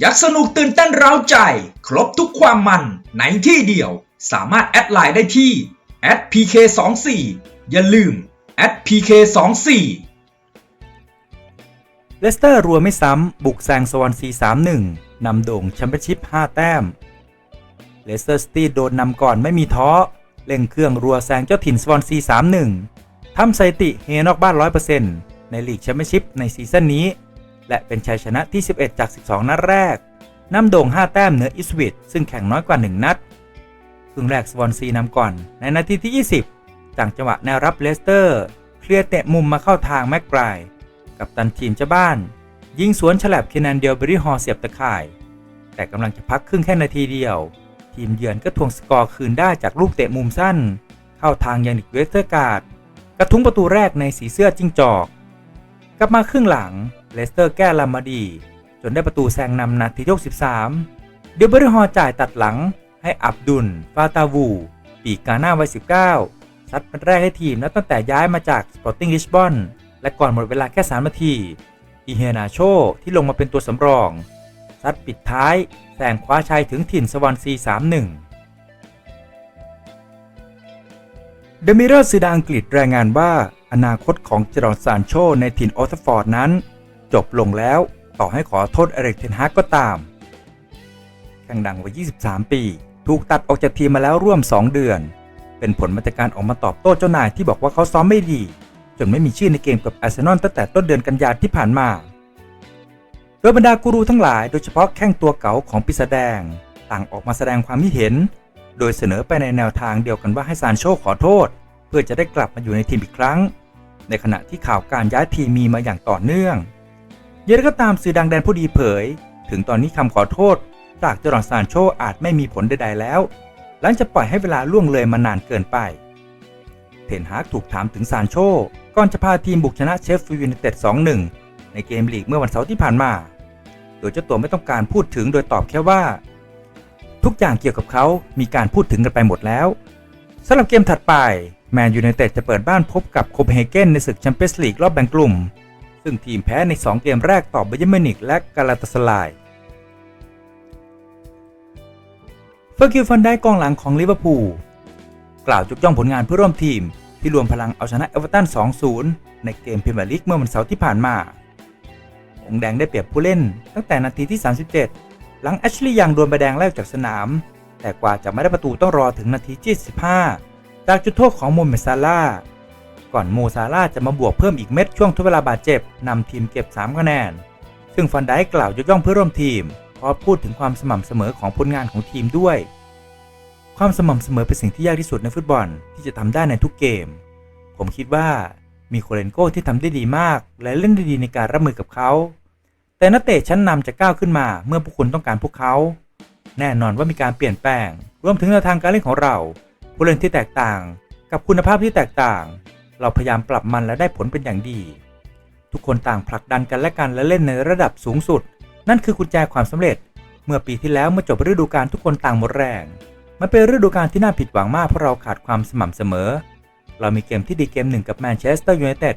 อยากสนุกตื่นเต้นเร้าใจ ครบทุกความมันในที่เดียว สามารถแอดไลน์ได้ที่ @pk24 อย่าลืม @pk24 เลสเตอร์รัวไม่ซ้ำ บุกแซงสวอนซี 3-1 นำโด่งแชมเปี้ยนชิพ 5 แต้ม เลสเตอร์ซิตี้โดนนำก่อนไม่มีท้อเร่งเครื่องรัวแซงเจ้าถิ่นสวอนซี 3-1ทำสถิติเฮนอกบ้าน 100%ในลีกแชมเปี้ยนชิพในซีซั่นนี้ และเป็นชัยชนะที่ 11 จาก 12 นัดแรกนำโด่ง 5 แต้มเหนืออิสวิตซึ่งแข่งน้อยกว่า 1 นัดครึ่งแรกสวอนซีนำก่อน ในนาทีที่ 20 จากจังหวะแนวรับเลสเตอร์ เคลียร์เตะมุมมาเข้าทางแม็กไกรกับตันทีมเจ้าบ้าน ยิงสวนฉลับเคนนันเดียลเบรี่ฮอเสียบตะข่าย แต่กำลังจะพักครึ่งแค่นาทีเดียว ทีมเยือนก็ทวงสกอร์คืนได้จากลูกเตะมุมสั้น เข้าทางยานิกเวสเตอร์การ์ดกระทุ้งประตูแรกในสีเสื้อจิ้งจอก กลับมาครึ่งหลัง เลสเตอร์แก้ลามาดี จนได้ประตูแซงนำนาทีที่63เดียลเบอรี่ฮอจ่ายตัดหลังให้อับดุล ฟาตาวู ปีกาหน้าวัย 19 ซัดเป็นแรกให้ทีมนับตั้งแต่ย้ายมาจากสปอร์ติ้งลิชบอนและก่อนหมดเวลาแค่ 3 นาที อีเฮนาโชที่ลงมาเป็นตัวสำรอง ซัดปิดท้ายแซงคว้าชัยถึงถิ่นสวอนซี3-1เดมิเรอร์ซีดาอังกฤษรายงานว่า อนาคตของเจรอนซานโชในถิ่นโอทฟอร์ดนั้น จบลงแล้วต่อให้ขอโทษเอริกเทนฮากก็ตามแข่งดังวัย 23 ปี ถูกตัดออกจากทีมมาแล้วร่วม 2 เดือน เป็นผลมาจากการออกมาตอบโต้เจ้านายที่บอกว่าเขาซ้อมไม่ดี จนไม่มีชื่อในเกมกับอาร์เซนอลตั้งแต่ต้นเดือนกันยายนที่ผ่านมา โดยบรรดากูรูทั้งหลายโดยเฉพาะแข้งตัวเก๋าของปีศาจแดง ต่างออกมาแสดงความคิดเห็น โดยเสนอไปในแนวทางเดียวกันว่าให้ซานโชขอโทษ เพื่อจะได้กลับมาอยู่ในทีมอีกครั้ง ในขณะที่ข่าวการย้ายทีมมีมาอย่างต่อเนื่อง ย่างไรก็ตามสื่อดังแดนผู้ดีเผย ถึงตอนนี้คำขอโทษ จากเจอร์นซานโชอาจไม่มีผลใดๆแล้ว หลังจะปล่อยให้เวลาล่วงเลยมานานเกินไป เทนฮากถูกถามถึงซานโชก่อนจะพาทีมบุกชนะเชฟฟิลด์ยูไนเต็ด 2-1 ในเกมลีกเมื่อวันเสาร์ที่ผ่านมา โดยเจ้าตัวไม่ต้องการพูดถึงโดยตอบแค่ว่า ทุกอย่างเกี่ยวกับเขา มีการพูดถึงกันไปหมดแล้วสำหรับเกมถัดไปแมนยูไนเต็ดจะเปิดบ้านพบกับโคเปนเฮเกนในศึกแชมเปี้ยนส์ลีกรอบแบ่งกลุ่ม ซึ่งทีมแพ้ใน 2 เกมแรกต่อบเยร์นมิวนิกและกาลาตาสลายเฟอร์กิลฟันได้กองหลังของลิเวอร์พูลกล่าวยกย่องผลงานเพื่อร่วมทีม ที่รวมพลังเอาชนะเอเวอร์ตัน 2-0 ในเกมพรีเมียร์ลีกเมื่อวันเสาร์ที่ผ่านมาองแดงได้เปรียบผู้เล่นตั้งแต่นาทีที่ 37 หลังแอชลีย์ยังโดนใบแดงไล่ออกจากสนาม แต่กว่าจะไม่ได้ประตูต้องรอถึงนาทีที่ 15 จากจุดโทษของโมเมซาลา ก่อนโมซาลาจะมาบวกเพิ่มอีกเม็ดช่วงทดเวลาบาดเจ็บนำทีมเก็บ 3 คะแนน ซึ่งฟันได้กล่าวยกย่องเพื่อร่วมทีมพร้อมพูดถึงความสม่ำเสมอของผลงานของทีมด้วย ความสม่ำเสมอเป็นสิ่งที่ยากที่สุดในฟุตบอลที่จะทำได้ในทุกเกม ผมคิดว่ามีโคเรนโก้ที่ทำได้ดีมาก และเล่นได้ดีในการรับมือกับเขา แต่นักเตะชั้นนำจะก้าวขึ้นมาเมื่อพวกคุณต้องการพวกเขา แน่นอนว่ามีการเปลี่ยนแปลง รวมถึงแนวทางการเล่นของเราผู้เล่นที่แตกต่าง กับคุณภาพที่แตกต่าง เราพยายามปรับมันและได้ผลเป็นอย่างดี ทุกคนต่างผลักดันกันและกันและเล่นในระดับสูงสุด นั่นคือกุญแจความสำเร็จ เมื่อปีที่แล้วเมื่อจบฤดูกาลทุกคนต่างหมดแรง มันเป็นฤดูกาลที่น่าผิดหวังมากเพราะเราขาดความสม่ำเสมอ เรามีเกมที่ดีเกมหนึ่งกับแมนเชสเตอร์ยูไนเต็ด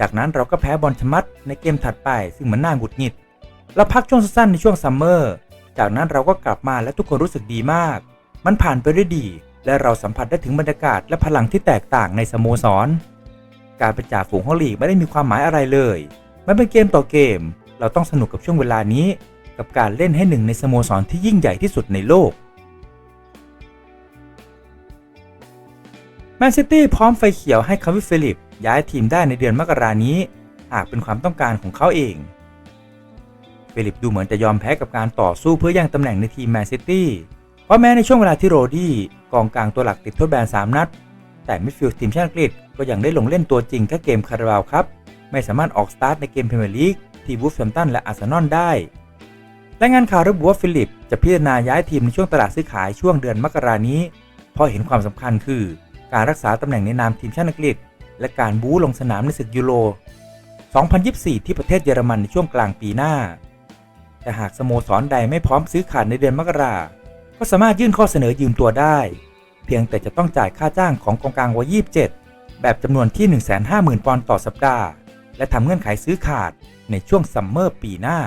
จากนั้นเราก็แพ้บอลชมัดในเกมถัดไป ซึ่งมันน่าหงุดหงิดเราพักช่วงสั้นในช่วงซัมเมอร์จากนั้นเราก็กลับมาและทุกคนรู้สึกดีมาก มันผ่านไปด้วยดี และเราสัมผัสได้ถึงบรรยากาศและพลังที่แตกต่างในสโมสร การเป็นจ่าฝูงของลีกไม่ได้มีความหมายอะไรเลยมันเป็นเกมต่อเกม เราต้องสนุกกับช่วงเวลานี้ กับการเล่นให้หนึ่งในสโมสรที่ยิ่งใหญ่ที่สุดในโลกแมนซิตี้พร้อมไฟเขียวให้คาวิฟิลิป ย้ายทีมได้ในเดือนมกรานี้ หากเป็นความต้องการของเขาเอง ฟิลิปดูเหมือนจะยอมแพ้กับการต่อสู้เพื่อแย่งตำแหน่งในทีมแมนซิตี้ เพราะแม้ในช่วงเวลาที่โรดี้กองกลางตัวหลักติดโทษแบน 3 นัด แต่มิดฟิลด์ทีมชาติอังกฤษ ก็ยังได้ลงเล่นตัวจริงแค่เกมคาราบาวครับ ไม่สามารถออกสตาร์ทในเกมพรีเมียร์ลีกที่วูฟแฮมตันและอาร์เซนอลได้รายงานข่าวระบุว่าฟิลิปจะพิจารณาย้ายทีมในช่วงตลาดซื้อขายช่วงเดือนมกรานี้ เพราะเห็นความสำคัญคือ การรักษาตำแหน่งในนามทีมชาติอังกฤษ และการบู๊ลงสนามในศึกยูโร 2024 ที่ประเทศเยอรมันในช่วงกลางปีหน้า แต่หากสโมสรใดไม่พร้อมซื้อขาดในเดือนมกรา ก็สามารถยื่นข้อเสนอยืมตัวได้ เพียงแต่จะต้องจ่ายค่าจ้างของกองกลางวัย 27 แบบจำนวนที่ 150,000 ปอนด์ต่อสัปดาห์ และทำเงื่อนไขซื้อขาดในช่วงซัมเมอร์ปีหน้า